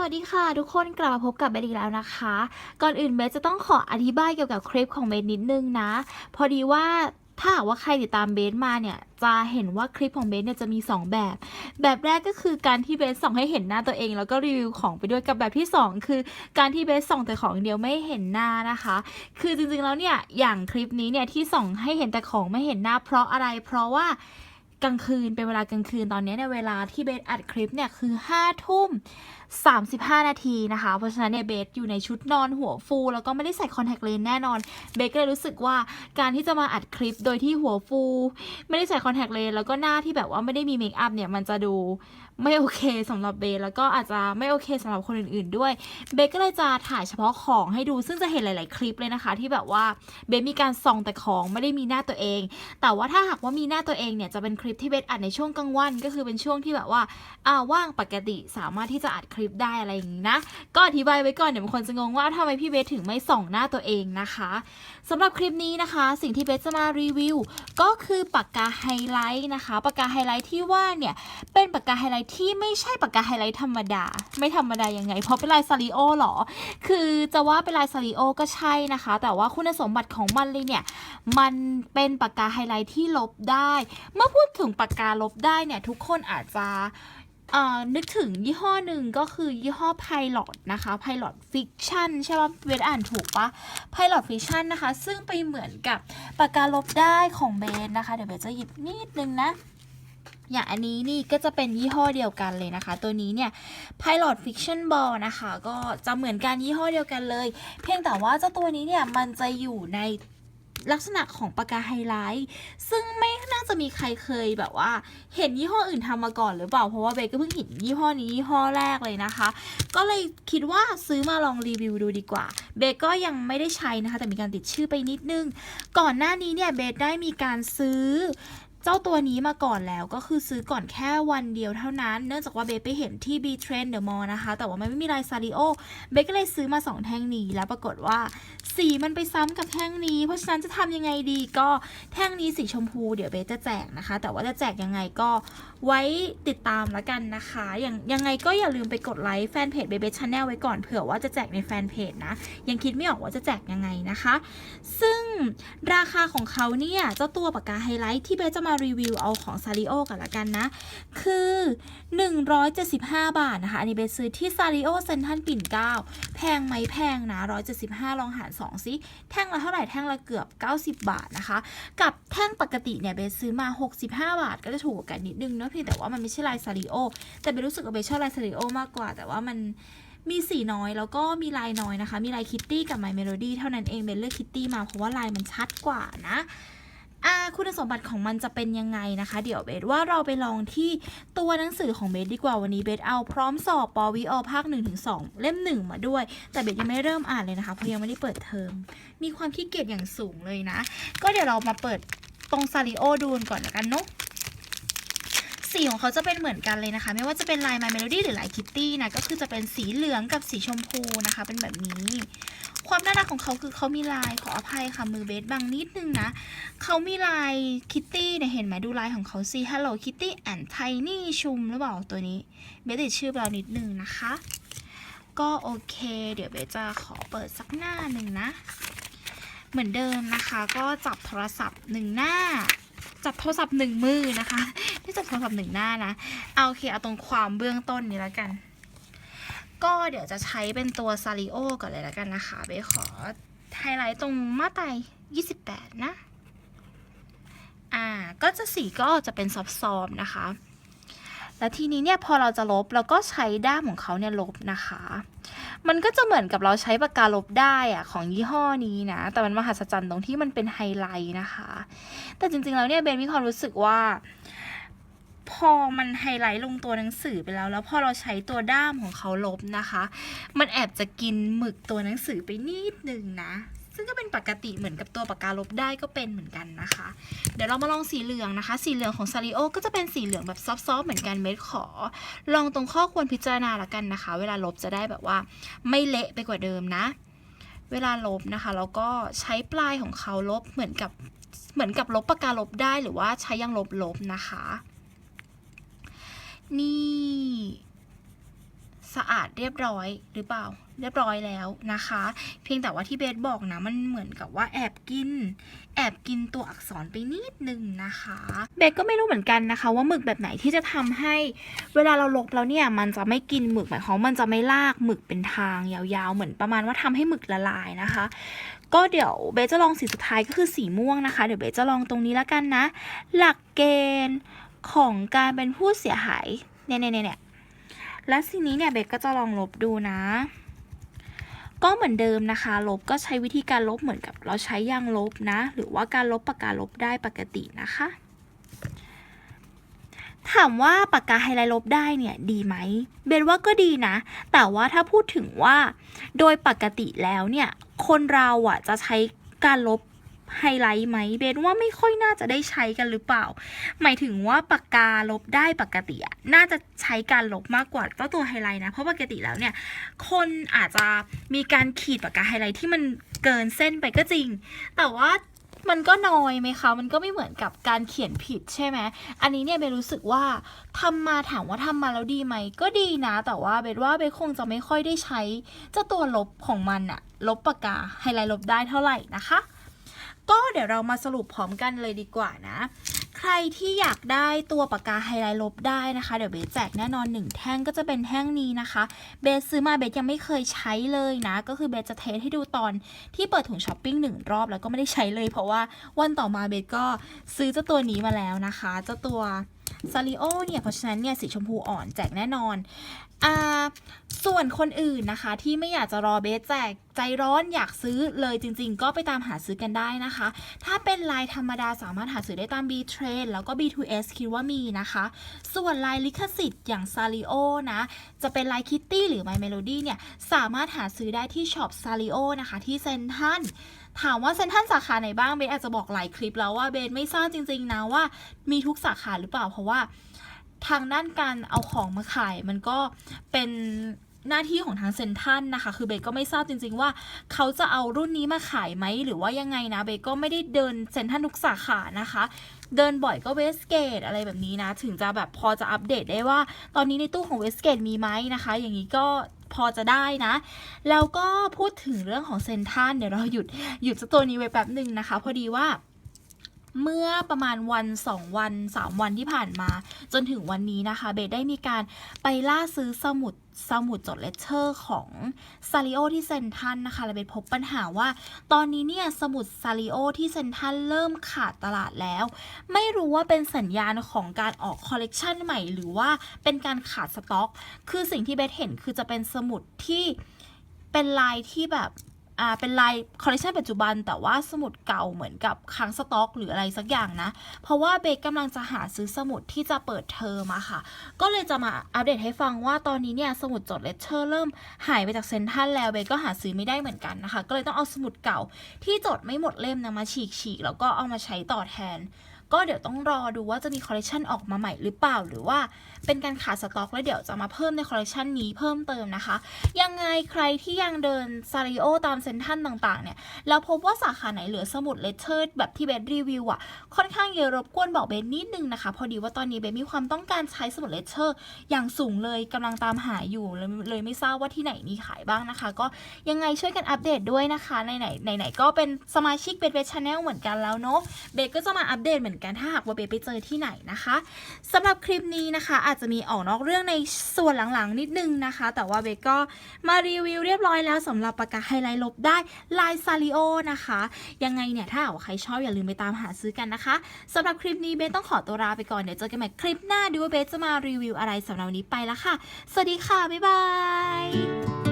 สวัสดีค่ะ ทุกคนกลับมาพบกับเบสอีกแล้วนะคะ ก่อนอื่นเบสจะต้องขออธิบายเกี่ยวกับคลิปของเบสนิดนึงนะ พอดีว่าถ้าหากว่าใครติดตามเบสมาเนี่ย จะเห็นว่าคลิปของเบสเนี่ยจะมี 2 แบบ แบบแรกก็คือการที่เบสส่องให้เห็นหน้าตัวเอง แล้วก็รีวิวของไปด้วยกับแบบที่ 2 คือ การที่เบสส่องแต่ของเดียวไม่เห็นหน้านะคะ คือจริงๆแล้วเนี่ยอย่างคลิปนี้เนี่ยที่ส่องให้เห็นแต่ของไม่เห็นหน้า เพราะอะไรเพราะว่า กลางคืนเป็นเวลากลางคืนตอนนี้เนี่ยเวลาที่เบสอัดคลิปเนี่ยคือ5้าทุ่ม35 นาทีนะคะ เพราะฉะนั้นเนี่ยเบสอยู่ในชุดนอนหัวฟู แล้วก็ไม่ได้ใส่คอนแทคเลนส์แน่นอน เบสก็เลยรู้สึกว่าการที่จะมาอัดคลิปโดยที่หัวฟู ไม่ได้ใส่คอนแทคเลนส์แล้วก็หน้าที่แบบว่าไม่ได้มีเมคอัพเนี่ยมันจะดู ไม่โอเคสำหรับเบแล้วก็อาจจะไม่โอเคสำหรับคนอื่นๆด้วย เบก็เลยจะถ่ายเฉพาะของให้ดูซึ่งจะเห็นหลาย ๆ คลิปเลยนะคะ ที่แบบว่าเบมีการส่องแต่ของไม่ได้มีหน้าตัวเอง แต่ว่าถ้าหากว่ามีหน้าตัวเองเนี่ยจะเป็นคลิปที่เบอัดในช่วงกลางวัน ก็คือเป็นช่วงที่แบบว่าอ่าว่างปกติสามารถที่จะอัดคลิปได้อะไรอย่างนี้นะก็อธิบายไว้ก่อนเดี๋ยวบางคนจะงงว่าทำไมพี่เบสถึงไม่ส่องหน้าตัวเองนะคะสำหรับคลิปนี้นะคะ สิ่งที่เบสจะมารีวิว ก็คือปากกาไฮไลท์นะคะปากกาไฮไลท์ที่ว่าเนี่ยเป็นปากกาไฮไลท์ที่ไม่ใช่ปากกาไฮไลท์ธรรมดา ไม่ธรรมดายังไง เพราะเป็นลายซาริโอหรอ คือจะว่าเป็นลายซาริโอก็ใช่นะคะ แต่ว่าคุณสมบัติของมันเลยเนี่ย มันเป็นปากกาไฮไลท์ที่ลบได้ เมื่อพูดถึงปากกาลบได้เนี่ย ทุกคนอาจจะเอ่อนึกถึงยี่ห้อหนึ่งก็คือยี่ห้อ Pilot นะคะ Pilot Fiction ใช่ป่ะเวทอ่านถูกปะ Pilot Fiction นะคะ ซึ่งไปเหมือนกับปากกาลบได้ของเบนนะคะ เดี๋ยวเบนจะหยิบนิดนึงนะ อย่างอันนี้นี่ก็จะเป็นยี่ห้อเดียวกันเลยนะคะ ตัวนี้เนี่ย Pilot Fiction Ball นะคะ ก็จะเหมือนกันยี่ห้อเดียวกันเลย เพียงแต่ว่าเจ้าตัวนี้เนี่ย มันจะอยู่ในลักษณะของปากกาไฮไลท์ ซึ่งไม่น่าจะมีใครเคยแบบว่า เห็นยี่ห้ออื่นทำมาก่อนหรือเปล่า เพราะว่าเบก็เพิ่งเห็นยี่ห้อนี้ยี่ห้อแรกเลยนะคะ ก็เลยคิดว่าซื้อมาลองรีวิวดูดีกว่า เบก็ยังไม่ได้ใช้นะคะ แต่มีการติดชื่อไปนิดนึง ก่อนหน้านี้เนี่ยเบได้มีการซื้อ เจ้าตัวนี้มาก่อนแล้วก็คือซื้อก่อนแค่วันเดียวเท่านั้น เนื่องจากว่าเบสไปเห็นที่ B Trend The Mall นะคะ แต่ว่ามันไม่มีลายซาริโอเบสก็เลยซื้อมา 2 แท่งนี้ แล้วปรากฏว่าสีมันไปซ้ำกับแท่งนี้ เพราะฉะนั้นจะทำยังไงดีก็แท่งนี้สีชมพูเดี๋ยวเบสจะแจกนะคะ แต่ว่าจะแจกยังไงก็ไว้ติดตามแล้วกันนะคะ อย่างยังไงก็อย่าลืมไปกดไลค์แฟนเพจเบเบชแนลไว้ก่อนเผื่อว่าจะแจกในแฟนเพจนะ ยังคิดไม่ออกว่าจะแจกยังไงนะคะ ซึ่งราคาของเขาเนี่ยเจ้าตัวปากกาไฮไลท์ที่เบสจะมารีวิวเอาของซาริโอกันละกันนะ คือ 175 บาทนะคะ อันนี้เบสซื้อที่ซาริโอเซนทันปิ่นเกล้าแพงไหมแพงนะ 175 ลองหาร 2 ซิ แท่งละเท่าไหร่ แท่งละเกือบ 90 บาทนะคะ กับแท่งปกติเนี่ยเบสซื้อมา 65 บาท ก็จะถูกกว่ากันนิดนึงเนอะเพียงแต่ว่ามันไม่ใช่ลายซาริโอแต่เบสรู้สึกว่าเบสชอบลายซาริโอมากกว่า แต่ว่ามันมีสีน้อยแล้วก็มีลายน้อยนะคะ มีลายคิตตี้กับไมเมโลดี้เท่านั้นเองเบสเลือกคิตตี้มาเพราะว่าลายมันชัดกว่านะ อ่าคุณสมบัติของมันจะเป็นยังไงนะคะ เดี๋ยวเบสว่าเราไปลองที่ตัวหนังสือของเบสดีกว่าวันนี้เบสเอาพร้อมสอบปวิอภาค1นถึงสเล่ม 1 มาด้วย แต่เบสยังไม่เริ่มอ่านเลยนะคะเพราะยังไม่ได้เปิดเทอม มีความขี้เกียจอย่างสูงเลยนะ ก็เดี๋ยวเรามาเปิดตรงซาริโอดูนก่อนละกันเนาะ สีของเขาจะเป็นเหมือนกันเลยนะคะ ไม่ว่าจะเป็นลาย My Melody หรือลายคิตตี้นะ ก็คือจะเป็นสีเหลืองกับสีชมพูนะคะ เป็นแบบนี้ ความน่ารักของเขาคือเขามีลายขออภัยค่ะ มือเบสบางนิดนึงนะ เขามีลายคิตตี้เนี่ยเห็นไหมดูลายของเขาสิ Hello Kitty and Tiny ชุมหรือเปล่าตัวนี้ เบสติดชื่อไปแล้วนิดนึงนะคะ ก็โอเค เดี๋ยวเบสจะขอเปิดสักหน้าหนึ่งนะ เหมือนเดิมนะคะ ก็จับโทรศัพท์หนึ่งหน้า จับโทรศัพท์หนึ่งมือนะคะที่จับโทรศัพท์หนึ่งหน้านะเอาโอเคเอาตรงความเบื้องต้นนี้แล้วกัน ก็เดี๋ยวจะใช้เป็นตัวซาริโอก่อนเลยแล้วกันนะคะเบสขอไฮไลท์ตรงมาไต28นะ อ่า ก็จะสีก็จะเป็นซอฟๆนะคะ แล้วทีนี้เนี่ยพอเราจะลบเราก็ใช้ด้ามของเขาเนี่ยลบนะคะ มันก็จะเหมือนกับเราใช้ปากกาลบได้อะของยี่ห้อนี้นะ แต่มันมหัศจรรย์ตรงที่มันเป็นไฮไลท์นะคะ แต่จริงๆ แล้วเนี่ยเบนมีความรู้สึกว่า พอมันไฮไลท์ลงตัวหนังสือไปแล้ว แล้วพอเราใช้ตัวด้ามของเขาลบนะคะ มันแอบจะกินหมึกตัวหนังสือไปนิดนึงนะ ซึ่งก็เป็นปกติเหมือนกับตัวปากกาลบได้ก็เป็นเหมือนกันนะคะ เดี๋ยวเรามาลองสีเหลืองนะคะ สีเหลืองของซาริโอก็จะเป็นสีเหลืองแบบซอฟๆเหมือนกันเม็ดขอ ลองตรงข้อควรพิจารณาละกันนะคะ เวลาลบจะได้แบบว่าไม่เละไปกว่าเดิมนะ เวลาลบนะคะแล้วก็ใช้ปลายของเขาลบเหมือนกับเหมือนกับลบปากกาลบได้หรือว่าใช้ยางลบลบนะคะ นี่ สะอาดเรียบร้อยหรือเปล่า เรียบร้อยแล้วนะคะ เพียงแต่ว่าที่เบสบอกนะ มันเหมือนกับว่าแอบกิน แอบกินตัวอักษรไปนิดนึงนะคะ เบสก็ไม่รู้เหมือนกันนะคะ ว่าหมึกแบบไหนที่จะทำให้ เวลาเราลบแล้วเนี่ย มันจะไม่กินหมึกหมายความมันจะไม่ลากหมึกเป็นทางยาวๆ เหมือนประมาณว่าทำให้หมึกละลายนะคะ ก็เดี๋ยวเบสจะลองสีสุดท้ายก็คือสีม่วงนะคะ เดี๋ยวเบสจะลองตรงนี้แล้วกันนะ หลักเกณฑ์ของการเป็นผู้เสียหายเนี่ยเนี่ยเนี่ย และสิ่งนี้เนี่ยเบสก็จะลองลบดูนะ ก็เหมือนเดิมนะคะ ลบก็ใช้วิธีการลบเหมือนกับเราใช้ยางลบนะ หรือว่าการลบปากกาลบได้ปกตินะคะ ถามว่าปากกาไฮไลท์ลบได้เนี่ยดีไหมเบนว่าก็ดีนะ แต่ว่าถ้าพูดถึงว่า โดยปกติแล้วเนี่ย คนเราอะจะใช้การลบ ไฮไลท์ไหมเบนว่าไม่ค่อยน่าจะได้ใช้กันหรือเปล่า หมายถึงว่าปากกาลบได้ปกติอะน่าจะใช้การลบมากกว่าเจ้าตัวไฮไลท์นะเพราะปกติแล้วเนี่ย คนอาจจะมีการขีดปากกาไฮไลท์ที่มันเกินเส้นไปก็จริง แต่ว่ามันก็น้อยไหมคะ มันก็ไม่เหมือนกับการเขียนผิดใช่ไหม อันนี้เนี่ยเบนรู้สึกว่าทำมาถามว่าทำมาแล้วดีไหม ก็ดีนะ แต่ว่าเบนว่าเบนคงจะไม่ค่อยได้ใช้เจ้าตัวลบของมันอะลบปากกาไฮไลท์ลบได้เท่าไหร่นะคะ ก็เดี๋ยวเรามาสรุปพร้อมกันเลยดีกว่านะ ใครที่อยากได้ตัวปากกาไฮไลท์ลบได้นะคะ เดี๋ยวเบสแจกแน่นอน 1 แท่งก็จะเป็นแท่งนี้นะคะ เบสซื้อมาเบสยังไม่เคยใช้เลยนะ ก็คือเบสจะเทสให้ดูตอนที่เปิดถุงช้อปปิ้งหนึ่งรอบแล้วก็ไม่ได้ใช้เลย เพราะว่าวันต่อมาเบสก็ซื้อเจ้าตัวนี้มาแล้วนะคะ เจ้าตัว ซาริโอเนี่ยเพราะฉะนั้นเนี่ยสีชมพูอ่อนแจกแน่นอนอ่าส่วนคนอื่นนะคะ ที่ไม่อยากจะรอเบสแจกใจร้อนอยากซื้อเลยจริงๆ ก็ไปตามหาซื้อกันได้นะคะ ถ้าเป็นลายธรรมดาสามารถหาซื้อได้ตาม B Trade แล้วก็ B2S คิดว่ามีนะคะ ส่วนลายลิขสิทธิ์อย่าง s a r i o นะ จะเป็นลาย Kitty หรือ My Melody เนี่ยสามารถหาซื้อได้ที่ช็อป s a r i o นะคะที่เซนทันถามว่าเซนทันสาขาไหนบ้างเบสอาจจะบอกหลายคลิปแล้วว่าเบสไม่ทราบจริงๆนะว่ามีทุกสาขาหรือเปล่าเพราะว่าทางด้านการเอาของมาขายมันก็เป็นหน้าที่ของทางเซนทันนะคะ คือเบก็ไม่ทราบจริง ๆ ว่าเขาจะเอารุ่นนี้มาขายไหมหรือว่ายังไงนะเบก็ไม่ได้เดินเซ็นทรัลทุกสาขานะคะ เดินบ่อยก็เวสเกตอะไรแบบนี้นะ ถึงจะแบบพอจะอัปเดตได้ว่า ตอนนี้ในตู้ของเวสเกตมีไหมนะคะ อย่างนี้ก็พอจะได้นะ แล้วก็พูดถึงเรื่องของเซนทันเดี๋ยวเราหยุดหยุดเจ้าตัวนี้ไว้แป๊บหนึ่งนะคะ พอดีว่า เมื่อประมาณวัน 2 วัน 3 วันที่ผ่านมา จนถึงวันนี้นะคะ เบสได้มีการไปล่าซื้อสมุดสมุดจดเลเชอร์ของซาริโอที่เซนทันนะคะและเบสพบปัญหาว่า ตอนนี้เนี่ยสมุดซาริโอที่เซนทันเริ่มขาดตลาดแล้ว ไม่รู้ว่าเป็นสัญญาณของการออกคอลเลกชันใหม่ หรือว่าเป็นการขาดสต็อก คือสิ่งที่เบสเห็นคือจะเป็นสมุดที่เป็นลายที่แบบ อ่าเป็นลายคอลเลคชันปัจจุบัน แต่ว่าสมุดเก่าเหมือนกับค้างสต็อก หรืออะไรสักอย่างนะ เพราะว่าเบสกำลังจะหาซื้อสมุดที่จะเปิดเทอมอะค่ะ ก็เลยจะมาอัปเดตให้ฟังว่าตอนนี้เนี่ยสมุดจดเลคเชอร์เริ่มหายไปจากเซ็นทรัลแล้วเบสก็หาซื้อไม่ได้เหมือนกันนะคะ ก็เลยต้องเอาสมุดเก่าที่จดไม่หมดเล่มนะมาฉีกฉีกแล้วก็เอามาใช้ต่อแทน ก็เดี๋ยวต้องรอดูว่าจะมีคอลเลคชันออกมาใหม่หรือเปล่า หรือว่าเป็นการขาดสต็อก แล้วเดี๋ยวจะมาเพิ่มในคอลเลคชันนี้เพิ่มเติมนะคะ ยังไงใครที่ยังเดินซาริโอตามเซ็นทรัลต่างๆ เนี่ยแล้วพบว่าสาขาไหนเหลือสมุดเลเชอร์แบบที่เบสรีวิวอะค่อนข้างเยอะรบกวนบอกเบสนิดนึงนะคะ พอดีว่าตอนนี้เบสมีความต้องการใช้สมุดเลเชอร์อย่างสูงเลยกำลังตามหาอยู่เลยเลยไม่ทราบว่าที่ไหนมีขายบ้างนะคะ ก็ยังไงช่วยกันอัปเดตด้วยนะคะในไหนไหนไหนๆก็เป็นสมาชิกเบสเบสชาแนลเหมือนกันแล้วเนาะเบสก็จะมาอัปเดตเหมือนกันถ้าหากว่าเบไปเจอที่ไหนนะคะสำหรับคลิปนี้นะคะ อาจจะมีออกนอกเรื่องในส่วนหลังๆนิดนึงนะคะ แต่ว่าเบก็มารีวิวเรียบร้อยแล้วสำหรับปากกาไฮไลท์ลบได้ลายซาริโอนะคะยังไงเนี่ยถ้าหากว่าใครชอบอย่าลืมไปตามหาซื้อกันนะคะสำหรับคลิปนี้เบต้องขอตัวลาไปก่อนเดี๋ยวเจอกันใหม่คลิปหน้าดูว่าเบสจะมารีวิวอะไรสำหรับวันนี้ไปแล้วค่ะ สวัสดีค่ะ บ๊ายบาย